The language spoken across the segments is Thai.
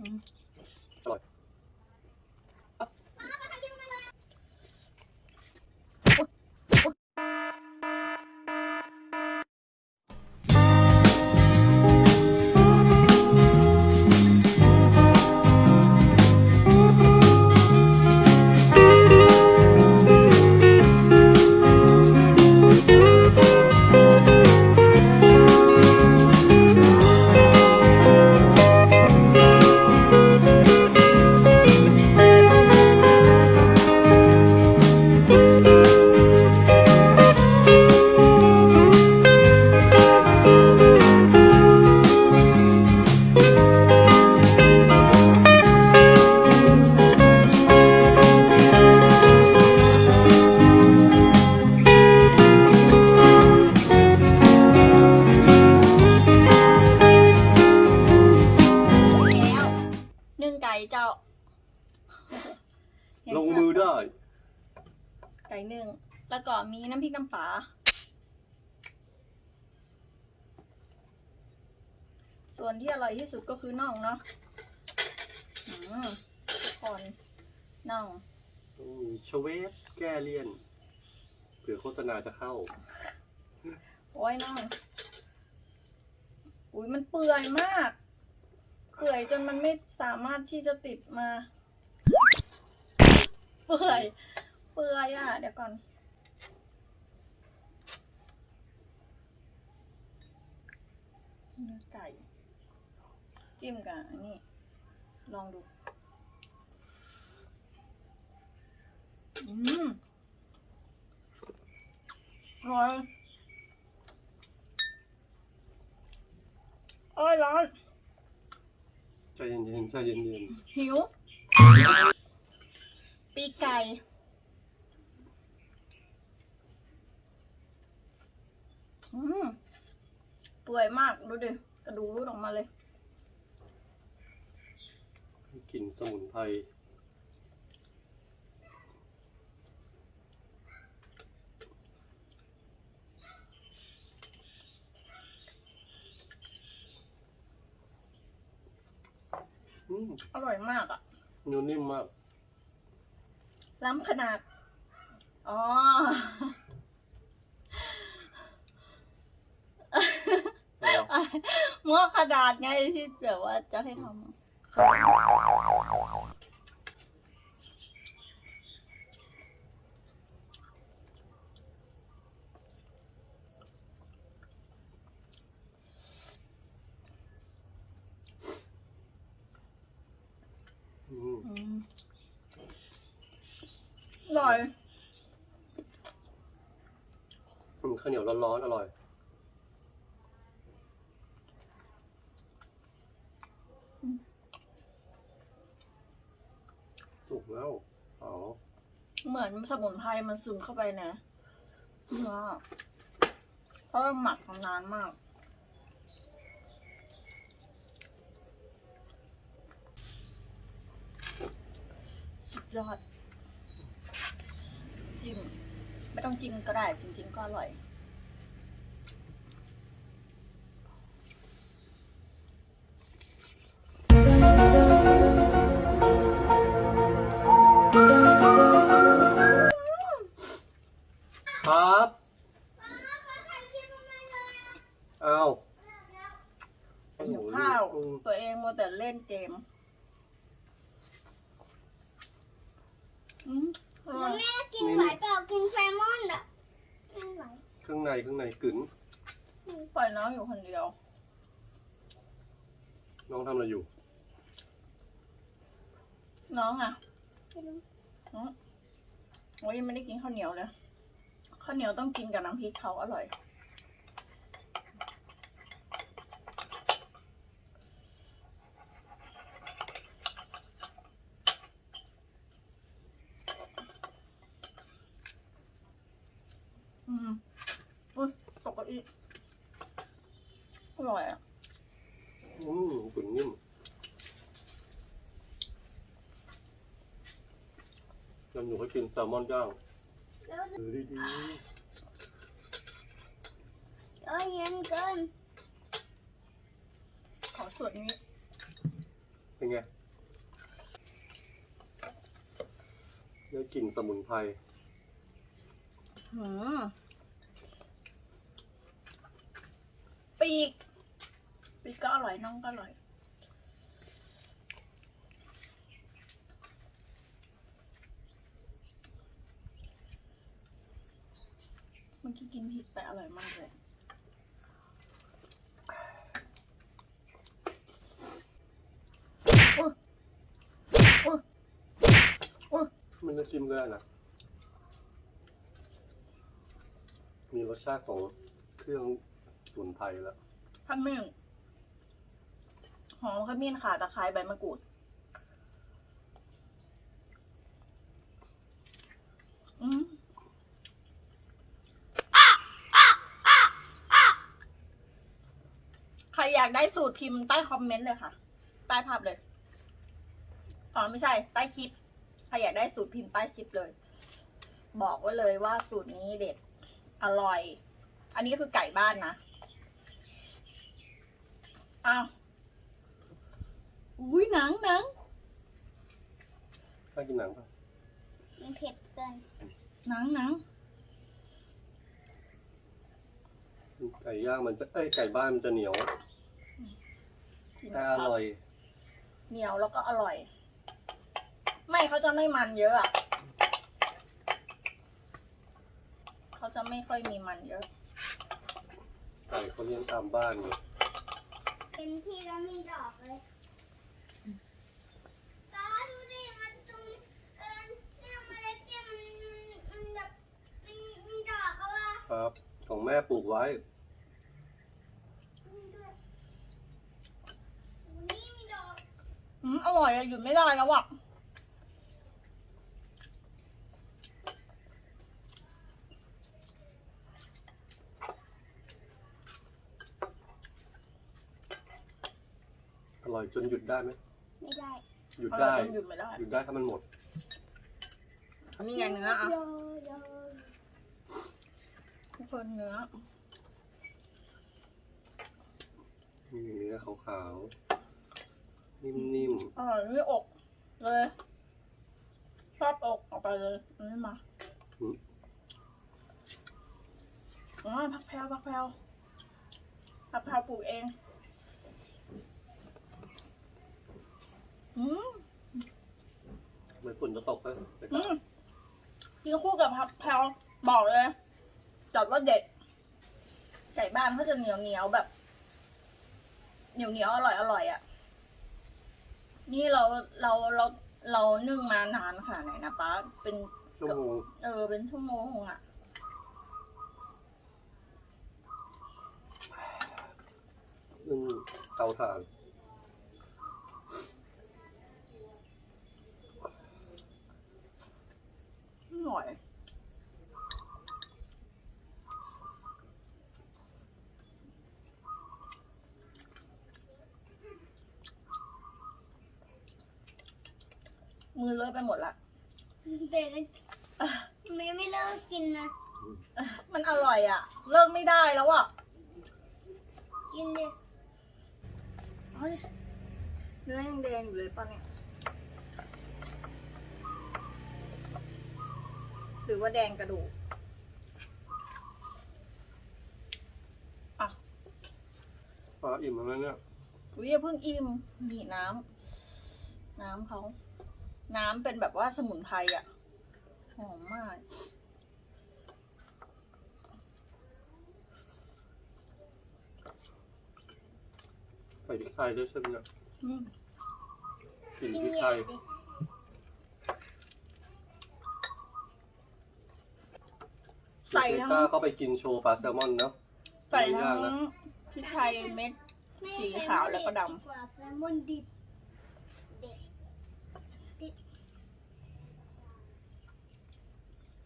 อื ส่วนที่อร่อยที่สุดก็คือน่องเนาะอืมทุกคนน่องต้องมีชเวฟแก้เลี่ยน เผื่อโฆษณาจะเข้า โอ้ยน่อง อุ้ยมันเปื่อยมาก เปื่อยจนมันไม่สามารถที่จะติดมา เปื่อย เปื่อยอะ เดี๋ยวก่อนเนื้อไก่ จิ้มกับอันนี้ ลองดู อืมอร่อยเอ้ยร้อนใจเย็นๆใจเย็นหิว ปีกไก่ อืมเปื่อยมาก ดูดิ กระดูกรูดออกมาเลยๆ กลิ่นสมุนไพรอืมอร่อยมากอะเนื้อนิ่มมาก ล้ำขนาด อ๋อ หม้อขนาดไงที่แบบว่าจะให้ทำอืม อืมอร่อย อืมข้าวเหนียวร้อนๆอร่อยถูก แล้วอ๋อเหมือนสมุนไพรมันซึมเข้าไปนะเนื้อเพราะหมักมานานมาก สุดยอดจิ้มไม่ต้องจิ้มก็ได้จริง ๆ ก็อร่อย กินไหวเปล่ากินแซลมอนอะไม่ไหวเครื่องในเครื่องในกึ๋นปล่อยน้องอยู่คนเดียว น้องทำอะไรอยู่ น้องอะไม่รู้อืมโอ้ยยังไม่ได้กินข้าวเหนียวเลยข้าวเหนียวต้องกินกับน้ำพริกเขาอร่อย อืมอุ้ยตกเก้าอี้อร่อยอะ อืมกึ๋นนิ่มยังอยู่ ให้กินแซลมอนย่างแล้วเออดีเอ้ยเย็นเกินขอส่วนนี้ๆเป็นไงได้กลิ่นสมุนไพรหืมปีก ปีกก็อร่อยน่องก็อร่อย มื่อกี้กินพริกไปอร่อยมากเลยโอ้ยโอ้ยโอ้ยมันจะจิ้มก็ได้นะ มีรสชาติของเครื่องสมุนไพรแล้ว ขมิ้นหอมขมิ้นข่าตะไคร้ใบมะกรูด อืมใครอยากได้สูตรพิมพ์ใต้คอมเมนต์เลยค่ะ ใต้ภาพเลย อ๋อไม่ใช่ ใต้คลิป ใครอยากได้สูตรพิมพ์ใต้คลิปเลย บอกไว้เลยว่าสูตรนี้เด็ด อร่อย อันนี้คือไก่บ้านนะอ้าวอุ้ยหนังหนังถ้ากินหนังป่ะมันเผ็ดเกินหนังหนังไก่ย่างมันจะ เอ้ย ไก่บ้านมันจะเหนียว แต่อร่อย เหนียวแล้วก็อร่อย ไม่เขาจะไม่มันเยอะอะเขาจะไม่ค่อยมีมันเยอะไก่เขาเลี้ยงตามบ้านไงเป็นที่แล้วมีดอกเลยตาดูดิมันตรงเออเนี่ยเมล็ดเนี่ยมันมันมันแบบมันมีดอกอะวะครับ ของแม่ปลูกไว้ นี่ด้วยโอ้นี่มีดอก อืมอร่อยอะหยุดไม่ได้แล้วอะอร่อยจนหยุดได้ไหมไม่ได้หยุดอร่อได้ยจนหยุดไม่ได้ หยุดได้ถ้ามันหมดนี่ไงเนื้ออะโยโยทุกคนเนื้อนี่เนื้อขาวๆ นิ่มอร่อยไม่อกเลยชอบอกออกไปเลยอันนี้มาอืมอ๋อผักแพรวผักแพรวผักแพรวปลูกเองอืมๆทำไมฝนจะตกไปอืมกินคู่กับผักแพรวบอกเลยจัดว่าเด็ดไก่บ้านเขาจะเหนียวเหนียวๆแบบเหนียวเหนียวๆอร่อยอร่อยอะ นี่เราเราเราเรานึ่งมานานขนาดไหนนะป้าเป็นชั่วโมงเออเป็นชั่วโมงอะนึ่งเตาถ่านหน่อย มือเลอะไปหมดละแต่ก็ไม่ไม่เลิกกินนะ มันอร่อยอะ เลิกไม่ได้แล้วอะ กินดิเฮ้ยเนื้อยังแดงอยู่เลยป่ะเนี่ย หรือว่าแดงกระดูกอะปลาอิ่มแล้วเนี่ยวิอย่าเพิ่งอิ่มนี่น้ำ น้ำเขา น้ำเป็นแบบว่าสมุนไพรอะหอมมาก ใส่พริกไทยด้วยใช่ไหมเนี่ยอืมกลิ่นกินพริกเยไทอะยดิใส่เซทั้งก้าก็ไปกินโชว์ปลาแซลมอนเนาะใส่ทั้ย่างงนะพริกไทยเม็ดไม่สีขาวแล้วก็ดำแซลมอนดิบกว่าแซลมอนดิบเด็ด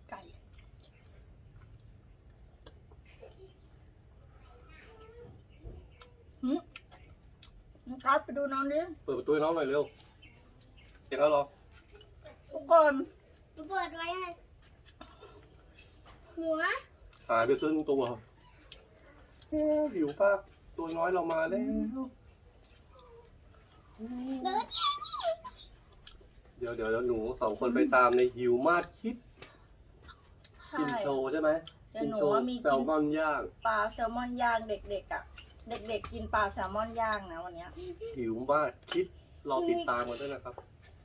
ไก่ หืมครับไปดูน้องดิเปิดประตูให้น้องหน่อยเร็วเห็นแล้วเหรอทุกคนเปิดไว้ให้หัวหายไปครึ่งตัวเอ๊ะหิวป้าตัวน้อยเรามาแล้ว เดินเดี๋ยวเดี๋ยวเดี๋ยวหนูสองคนไปตามในหิวมากคิดใช่กินโชว์ใช่ไหมเดี๋ยวหนูโชว์ว่ามีแซกิลนมอนย่างปลาแซลมอนย่างเด็กๆอะ เด็กๆกินปลาแซลมอนย่างนะวันเนี้ยหิวมากคิดรอติดตามกันด้วยนะครับ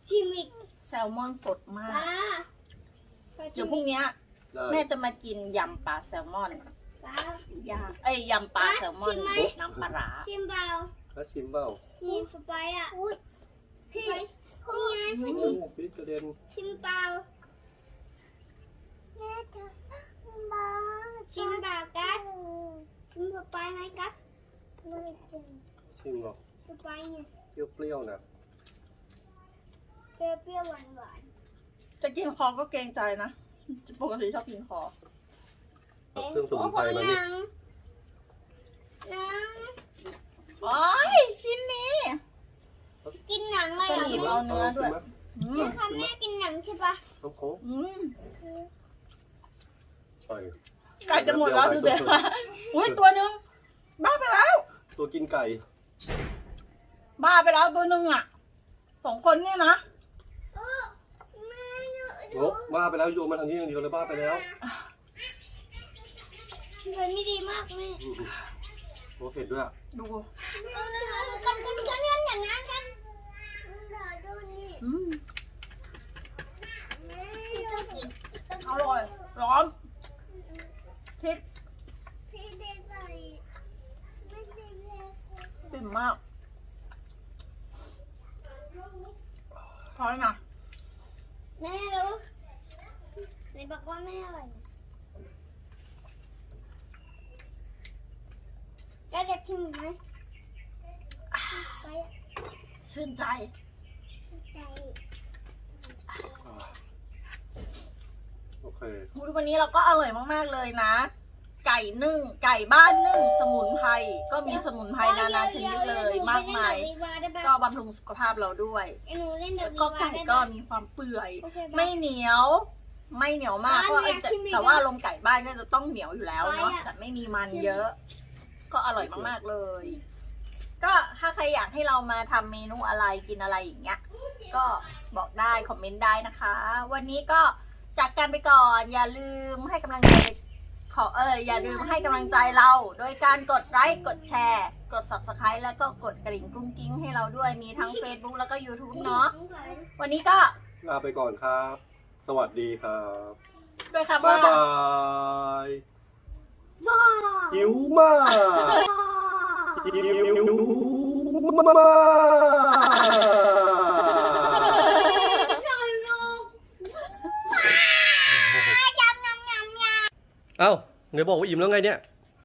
ชิมอีกแซลมอนสดมาป้ากเดี๋ยวพรุ่งเนี้ยได้แม่จะมากินยำปลาแซลมอนป้าย่างเอ้ยยำปลาแซลมอนชิมไหม น้ำปลาร้าชิมเบาถ้าชิมเปล่านี่สไปร์อะพี่นี่ไงโอ้พี่ชิมพริกกระเด็นชิมเปล่าแม่จะเบาชิมเปล่ากัดชิมสไปร์ไหมกัด ไม่ชิมชิมหรอกสไปร์เนี่ยเปรี้ยวๆนะเปรี้ยวๆหวานจะกินคอก็เกรงใจนะ ปกติชอบกินคอๆเอาเครื่องสมุนไพรมานี่ หนังหนังโอ้ยชิ้นนี้กินหนังเลยก็เหรอหยิบเอาเนื้อด้วยอืมแม่คะแม่กินหนังใช่ปะน้ำโค้กอืมใช่ไก่จะหมดแล้วดูเด็กอุ้ยตัวหนึงบ้าไปแล้ว ตัวกินไก่ บ้าไปแล้วตัวหนึงอะสองคนเนี่ยนะโอ้แม่หนูโอ้บ้าไปแล้วโยนมาทางนี้อย่างเดียวเลยบ้าไปแล้วมันไม่ดีมากแม่อืมโอ้เผ็ดด้วยอะดู กันกันกันกันอย่างนั้นกันดูนี่ อืม แม่ดูกิน อร่อย ร้อนพริก พี่เด็กใส่ไม่ได้แม่ ปิ่มมากพอแล้วนะ แม่รู้ไหนบอกว่าแม่อร่อย แล้วจะชิมไหมไปชื่นใจ ใจอ่าโอเคอุ๊ยวันนี้เราก็อร่อยมาก ๆ เลยนะ ไก่นึ่ง ไก่บ้านนึ่ง สมุนไพร ก็มีสมุนไพรนานาชนิดเลยมากมาย ก็บำรุงสุขภาพเราด้วยหนูเล่นเดแล้วอะก็วีวาไก่ได้ก็ปะมีความเปื่อยโอเคปะไม่เหนียว ไม่เหนียวมากบ้านเพราะไอ้อยากแต่ชิมอีกแต่ว่าอะลมไก่บ้านก็จะต้องเหนียวอยู่แล้วเนาะบ้านอะแต่ไม่มีมันเยอะ ก็อร่อยมากๆเลย ก็ถ้าใครอยากให้เรามาทำเมนูอะไรกินอะไรอย่างเงี้ย ก็บอกได้คอมเมนต์ได้นะคะ วันนี้ก็จากกันไปก่อน อย่าลืมให้กำลังใจขอเอออย่าลืมให้กำลังใจเรา โดยการกดไลค์กดแชร์ กด subscribe แล้วก็กดกระดิ่งกุ้งกิ้งให้เราด้วยมีทั้ง Facebook แล้วก็ YouTube เนาะวันนี้ก็ลาไปก่อนครับ สวัสดีครับ ด้วยคำบ๊าว่า ยบายบ้า หิวมากหิวมากสนุกยำยำยำยำเอ้าไหนบอกว่าอิ่มแล้วไงเนี่ยย